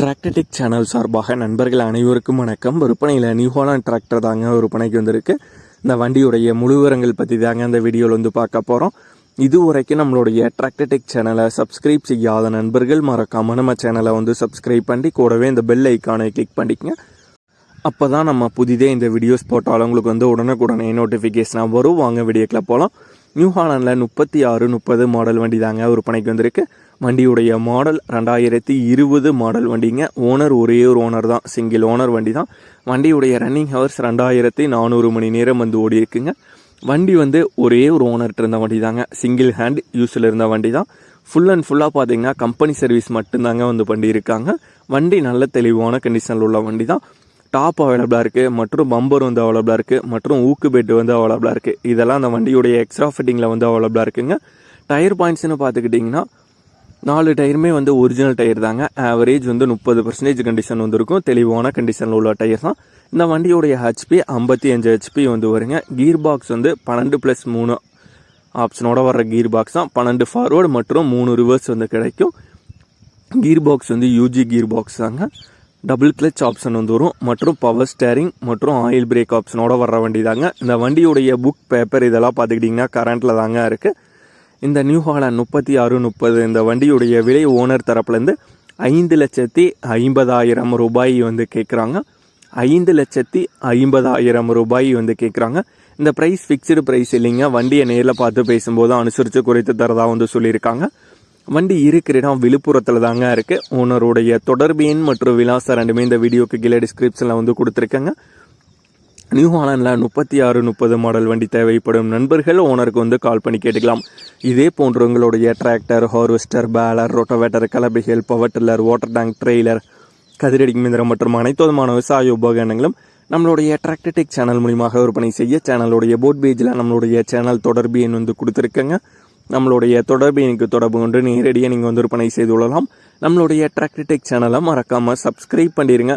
Tractor Tech channel சார்பாக நண்பர்கள் அனைவருக்கும் வணக்கம். விற்பனையில் நியூ ஹாலாண்ட் டிராக்டர் தாங்க விற்பனைக்கு வந்திருக்கு. இந்த வண்டியுடைய முழு விவரங்கள் பற்றி தாங்க இந்த வீடியோவில் வந்து பார்க்க போகிறோம் இது வரைக்கும் நம்மளுடைய டிராக்டர்டெக் சேனலை சப்ஸ்கிரைப் செய்யாத நண்பர்கள் மறக்காமல் நம்ம சேனலை வந்து சப்ஸ்கிரைப் பண்ணி கூடவே இந்த பெல் ஐக்கானை கிளிக் பண்ணிக்கங்க. அப்போ தான் நம்ம புதிதே இந்த வீடியோஸ் போட்டாலும் உங்களுக்கு வந்து உடனுக்குடனே நோட்டிஃபிகேஷனாக வரும். வாங்க வீடியோக்கில் போகலாம் நியூ முப்பத்தி ஆறு முப்பது மாடல் வண்டி தாங்க விற்பனைக்கு வந்திருக்கு. வண்டியுடைய மாடல் ரெண்டாயிரத்தி இருபது மாடல் வண்டிங்க. ஓனர் ஒரே ஒரு ஓனர் தான். சிங்கிள் ஓனர் வண்டி தான். வண்டியுடைய ரன்னிங் ஹவர்ஸ் ரெண்டாயிரத்தி நானூறு மணி நேரம் வந்து ஓடி இருக்குங்க. வண்டி வந்து ஒரே ஒரு ஓனர்கிட்ட இருந்த வண்டி தாங்க. சிங்கிள் ஹேண்ட் யூஸில் இருந்த வண்டி தான். ஃபுல் அண்ட் ஃபுல்லாக பார்த்தீங்கன்னா கம்பெனி சர்வீஸ் மட்டும்தாங்க வந்து வண்டி இருக்காங்க. வண்டி நல்ல தெளிவான கண்டிஷனில் உள்ள வண்டி தான். டாப் அவைலபிளாக இருக்குது மற்றும் பம்பர் வந்து அவைலபிளாக இருக்குது மற்றும் ஊக்கு பெட் வந்து அவைலபிளாக இருக்குது இதெல்லாம் அந்த வண்டியுடைய எக்ஸ்ட்ரா ஃபிட்டிங்கில் வந்து அவைலபிளாக இருக்குங்க. டயர் பாயிண்ட்ஸ்னு பார்த்துக்கிட்டிங்கன்னா நாலு டயருமே வந்து ஒரிஜினல் டயர் தாங்க. ஆவரேஜ் வந்து முப்பது பர்சன்டேஜ் கண்டிஷன் வந்துருக்கும். தெளிவான கண்டிஷனில் உள்ள டயர் தான். இந்த வண்டியோடைய ஹெச்பி ஐம்பத்தி அஞ்சு ஹெச்பி வந்து வருங்க. கீர் பாக்ஸ் வந்து பன்னெண்டு ப்ளஸ் மூணு ஆப்ஷனோட வர்ற கீர் பாக்ஸ் தான். பன்னெண்டு ஃபார்வர்டு மற்றும் மூணு ரிவர்ஸ் வந்து கிடைக்கும். கீர் பாக்ஸ் வந்து யூஜி கீர் பாக்ஸ் தாங்க. டபுள் கிளச் ஆப்ஷன் வந்து வரும். மற்றும் பவர் ஸ்டேரிங் மற்றும் ஆயில் பிரேக் ஆப்ஷனோட வர்ற வண்டி தாங்க. இந்த வண்டியுடைய புக் பேப்பர் இதெல்லாம் பார்த்துக்கிட்டிங்கன்னா கரண்ட்டில் தாங்க இருக்குது இந்த நியூ ஹாலாண்ட் முப்பத்தி ஆறு முப்பது இந்த வண்டியுடைய விலை ஓனர் தரப்புலேருந்து ஐந்து லட்சத்தி ஐம்பதாயிரம் ரூபாய் வந்து கேட்குறாங்க ஐந்து லட்சத்தி ஐம்பதாயிரம் ரூபாய் வந்து கேட்குறாங்க இந்த ப்ரைஸ் ஃபிக்ஸ்டு ப்ரைஸ் இல்லைங்க. வண்டியை நேரில் பார்த்து பேசும்போது அனுசரித்து குறைத்து தரதாக வந்து சொல்லியிருக்காங்க. வண்டி இருக்கிற இடம் விழுப்புரத்தில் தாங்க இருக்குது ஓனருடைய தொடர்பு எண் மற்றும் விலாசம் ரெண்டுமே இந்த வீடியோக்கு கீழே டிஸ்கிரிப்ஷனில் வந்து கொடுத்துருக்கேங்க. நியூ ஹாலண்டில் முப்பத்தி ஆறு முப்பது மாடல் வண்டி தேவைப்படும் நண்பர்கள் ஓனருக்கு வந்து கால் பண்ணி கேட்டுக்கலாம். இதே போன்று உங்களுடைய tractor harvester baler rotavator கலபிகள் power tiller water tank trailer கதிரடி மிந்திரம் மற்றும் அனைத்து விதமான விவசாய உபகரணங்களும் நம்மளுடைய டிராக்டர்டெக் சேனல் மூலியமாக விற்பனை செய்ய சேனலுடைய போட் பேஜில் நம்மளுடைய சேனல் தொடர்பு எண் வந்து கொடுத்துருக்கங்க. நம்மளுடைய தொடர்பு எனக்கு தொடர்பு கொண்டு நேரடியாக நீங்கள் வந்து விற்பனை செய்து கொள்ளலாம். நம்மளுடைய டிராக்டர்டெக் சேனலை மறக்காமல் சப்ஸ்கிரைப் பண்ணிடுங்க